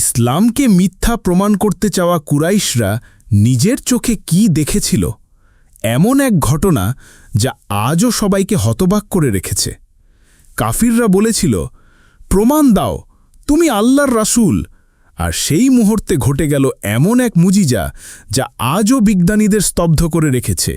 ইসলামকে মিথ্যা প্রমাণ করতে চাওয়া কুরাইশরা নিজের চোখে কি দেখেছিল? এমন এক ঘটনা যা আজও সবাইকে হতবাক করে রেখেছে। কাফিররা বলেছিল, প্রমাণ দাও, তুমি আল্লাহর রাসূল। আর সেই মুহূর্তে ঘটে গেল এমন এক মুজিজা যা আজও বিজ্ঞানীদের স্তব্ধ করে রেখেছে।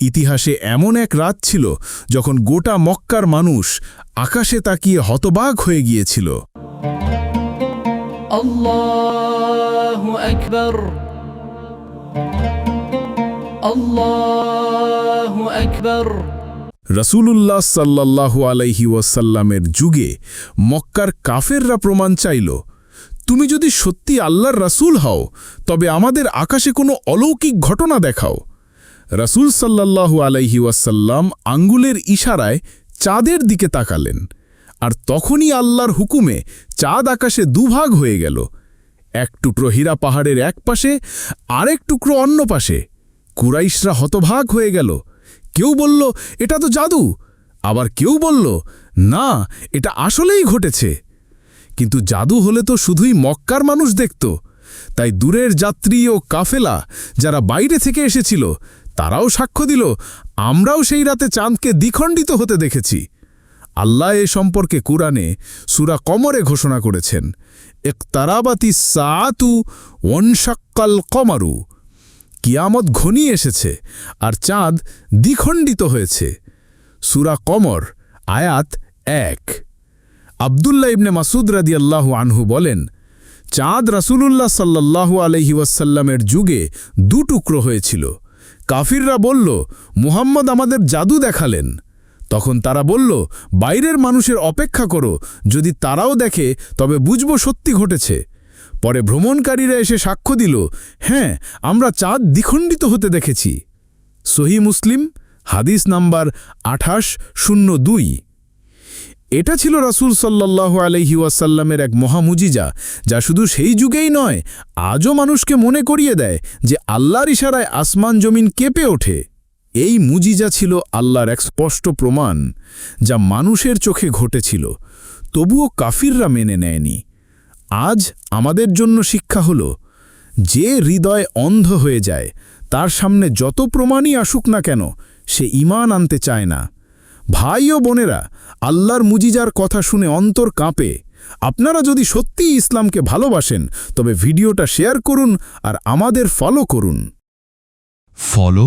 ইতিহাসে এমন এক রাত ছিল যখন গোটা মক্কার মানুষ আকাশে তাকিয়ে হতবাক হয়ে গিয়েছিল। الله أكبر الله أكبر রসুলুল্লাহ সাল্লাল্লাহু আলাইহি ওয়াসাল্লামের যুগে মক্কার কাফেররা প্রমাণ চাইল তুমি যদি সত্যি আল্লাহর রাসূল হও তবে আমাদের আকাশে কোনো অলৌকিক ঘটনা দেখাও রাসূল সাল্লাল্লাহু আলাইহি ওয়াসাল্লাম আঙ্গুলের ইশারায় চাঁদের দিকে তাকালেন আর তখনই আল্লাহর হুকুমে চাঁদ আকাশে দুভাগ হয়ে গেল। এক টুকরো হীরা পাহাড়ের এক পাশে, আরেক টুকরো অন্য পাশে। কুরাইশরা হতভাগ হয়ে গেল। কেউ বলল, এটা তো জাদু। আবার কেউ বলল, না, এটা আসলেই ঘটেছে। কিন্তু জাদু হলে তো শুধুই মক্কার মানুষ দেখত। তাই দূরের যাত্রী ও কাফেলা যারা বাইরে থেকে এসেছিল, তারাও সাক্ষ্য দিল, আমরাও সেই রাতে চাঁদকে দ্বিখণ্ডিত হতে দেখেছি। আল্লাহ এ সম্পর্কে কুরআনে সুরা কমরে ঘোষণা করেছেন একতারাবাতি সাতু ওনশাক্কাল কমারু। কিয়ামত ঘনিয়ে এসেছে আর চাঁদ দ্বিখণ্ডিত হয়েছে। সুরা কমর, আয়াত এক। আবদুল্লা ইবনে মাসুদ রাদিয়াল্লাহু আনহু বলেন, চাঁদ রাসূলুল্লাহ সাল্লাল্লাহু আলহি ওয়াসাল্লামের যুগে দু টুকরো হয়েছিল। কাফিররা বলল, মুহাম্মদ আমাদের জাদু দেখালেন। তখন তারা বলল, বাইরের মানুষের অপেক্ষা করো। যদি তারাও দেখে, তবে বুঝব সত্যি ঘটেছে। পরে ভ্রমণকারীরা এসে সাক্ষ্য দিল হ্যাঁ আমরা চাঁদ দ্বিখণ্ডিত হতে দেখেছি। সহি মুসলিম, হাদিস নাম্বার আঠাশ, শূন্য দুই। এটা ছিল রাসূল সাল্লাল্লাহু আলহি ওয়াসাল্লামের এক মহামুজিজা, যা শুধু সেই যুগেই নয়, আজও মানুষকে মনে করিয়ে দেয় যে আল্লাহর ইশারায় আসমান জমিন কেঁপে ওঠে। এই মুজিজা ছিল আল্লাহর এক স্পষ্ট প্রমাণ, যা মানুষের চোখে ঘটেছিল, তবুও কাফিররা মেনে নেয়নি। আজ আমাদের জন্য শিক্ষা হল, যে হৃদয় অন্ধ হয়ে যায়, তার সামনে যত প্রমাণই আসুক না কেন, সে ইমান আনতে চায় না। ভাই ও বোনেরা, আল্লাহর মুজিজার কথা শুনে অন্তর কাঁপে। আপনারা যদি সত্যিই ইসলামকে ভালোবাসেন, তবে ভিডিওটা শেয়ার করুন আর আমাদের ফলো করুন। ফলো